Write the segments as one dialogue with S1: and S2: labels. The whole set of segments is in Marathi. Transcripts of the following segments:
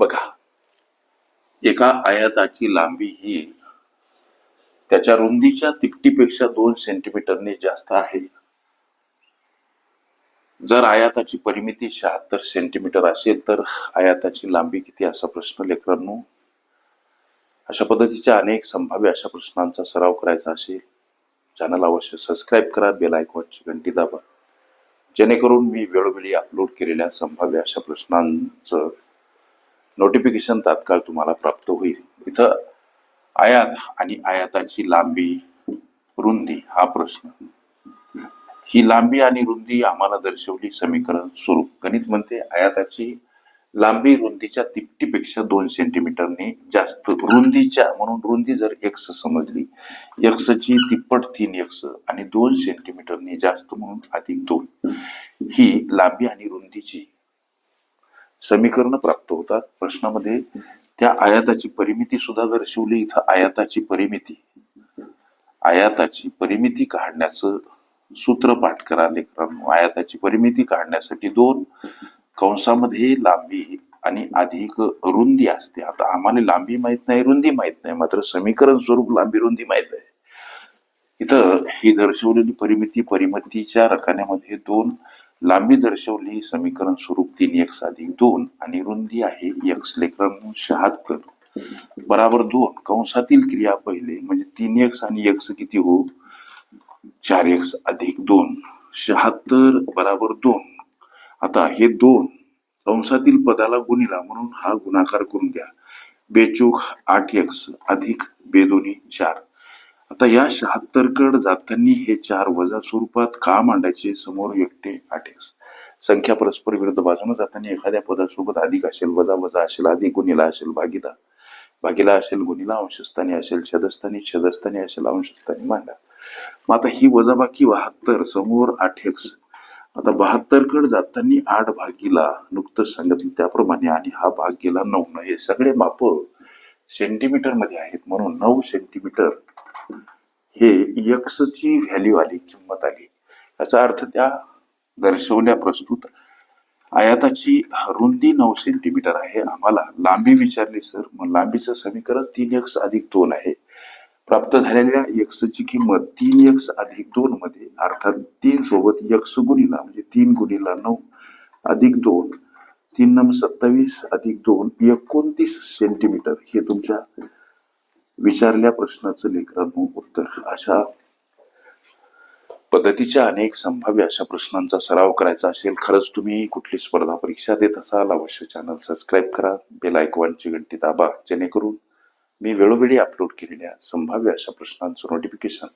S1: बघा एका आयाताची लांबी ही त्याच्या रुंदीच्या तिपटीपेक्षा दोन सेंटीमीटरने जास्त आहे. जर आयाताची परिमिती शहात्तर सेंटीमीटर असेल तर आयाताची लांबी किती असा प्रश्न लेकरांनो? अशा पद्धतीच्या अनेक संभाव्य अशा प्रश्नांचा सराव करायचा असेल चॅनल अवश्य सबस्क्राईब करा बेल आयकॉनची घंटी दाबा. जेणेकरून मी वेळोवेळी अपलोड केलेल्या संभाव्य अशा प्रश्नांचं नोटिफिकेशन तात्काळ तुम्हाला प्राप्त होईल. इथं आयात आणि आयाताची लांबी रुंदी हा प्रश्न. ही लांबी आणि रुंदी आम्हाला दर्शवली समीकरण स्वरूप. गणित म्हणते आयाताची लांबी रुंदीच्या तिपटीपेक्षा दोन सेंटीमीटरने जास्त. रुंदीच्या म्हणून रुंदी जर एक्स समजली एक्सची तिप्पट तीन एक्स आणि दोन सेंटीमीटरने जास्त म्हणून अधिक दोन. ही लांबी आणि रुंदीची समीकरण प्राप्त होतात. प्रश्नामध्ये त्या आयाताची परिमिती सुद्धा दर्शवली. इथं आयाताची परिमिती. आयाताची परिमिती काढण्याचं सूत्र पाठ करा लेकरांनो आयाताची परिमिती काढण्यासाठी दोन कंसामध्ये लांबी आणि अधिक रुंदी असते. आता आम्हाला लांबी माहीत नाही रुंदी माहीत नाही. मात्र समीकरण स्वरूप लांबी रुंदी माहीत आहे. इथं ही दर्शवलेली परिमिती परिमितीच्या रकान्यामध्ये दोन लांबी दर्शवली समीकरण स्वरूप तीन एक्स अधिक दोन आणि रुंदी आहे एक्स लेकरांनो शहात्तर बराबर दोन. कंसातील क्रिया पहिले. म्हणजे तीन एक्स आणि एक्स किती हो? चार एक्स अधिक दोन. शहात्तर बराबर दोन. आता हे दोन कंसातील पदाला गुणिला म्हणून हा गुणाकार करून द्या. बेचूक आठ एक्स अधिक बेदोनी चार. आता या शहात्तरकड जातांनी हे चार वजा स्वरूपात का मांडायचे समोर एकटे आठेस संख्या परस्पर विरुद्ध बाजूने जाताना एखाद्या पदासोबत अधिक असेल वजा वजा असेल अधिक गुणिला असेल भागीला भागीला असेल गुणिला अंशस्थानी असेल छदस्थानी छदस्थानी असेल अंशस्थानी मांडा. मग आता ही वजाबाकी बहात्तर समोर आठेक्स आता बहात्तर कड जाताना आठ भागीला नुकतंच सांगितलं त्याप्रमाणे आणि हा भाग गेला नऊ हे सगळे माप सेंटीमीटरमध्ये आहेत म्हणून नऊ सेंटीमीटर हे यक्सची व्हॅल्यू आली किंमत आली. याचा अर्थ त्या दर्शवल्या प्रस्तुत आयाताची रुंदी नऊ सेंटीमीटर आहे. आम्हाला लांबी विचारली सर मग लांबीचं समीकरण तीन एक्स अधिक दोन आहे. प्राप्त झालेल्या यक्सची किंमत तीन एक्स अधिक दोन मध्ये अर्थात तीन सोबत यक्स गुणिला म्हणजे तीन गुणिला नऊ अधिक दोन तीन नम सत्तावीस अधिक दोन एकोणतीस सेंटीमीटर हे तुमच्या विचारल्या प्रश्नाचं लेकरांनो उत्तर. अशा पद्धतीच्या अनेक संभाव्य अशा प्रश्नांचा सराव करायचा असेल खरंच तुम्ही कुठली स्पर्धा परीक्षा देत असाल अवश्य चॅनल सबस्क्राईब करा बेल आयकॉनची घंटी दाबा जेणेकरून मी वेळोवेळी अपलोड केलेल्या संभाव्य अशा प्रश्नांचं नोटिफिकेशन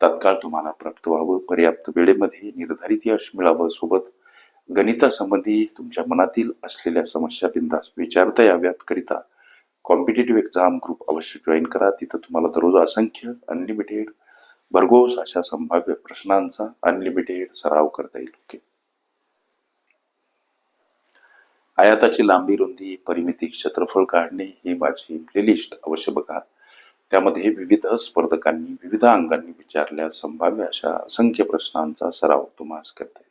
S1: तात्काळ तुम्हाला प्राप्त व्हावं पर्याप्त वेळेमध्ये निर्धारित यश मिळावं सोबत गणितासंबंधी तुमच्या मनातील असलेल्या समस्या बिंदास विचारता याव्यात. करिता कॉम्पिटेटिव्ह एक्झाम ग्रुप अवश्य जॉईन करा. तिथं तुम्हाला दररोज असंख्य अनलिमिटेड भरघोस अशा संभाव्य प्रश्नांचा अनलिमिटेड सराव करता येईल. ओके आयाताची लांबी रुंदी परिमिती क्षेत्रफळ काढणे ही माझी प्लेलिस्ट अवश्य बघा. त्यामध्ये विविध स्पर्धकांनी विविध अंगांनी विचारल्या संभाव्य अशा असंख्य प्रश्नांचा सराव तुम्हाला करता येईल.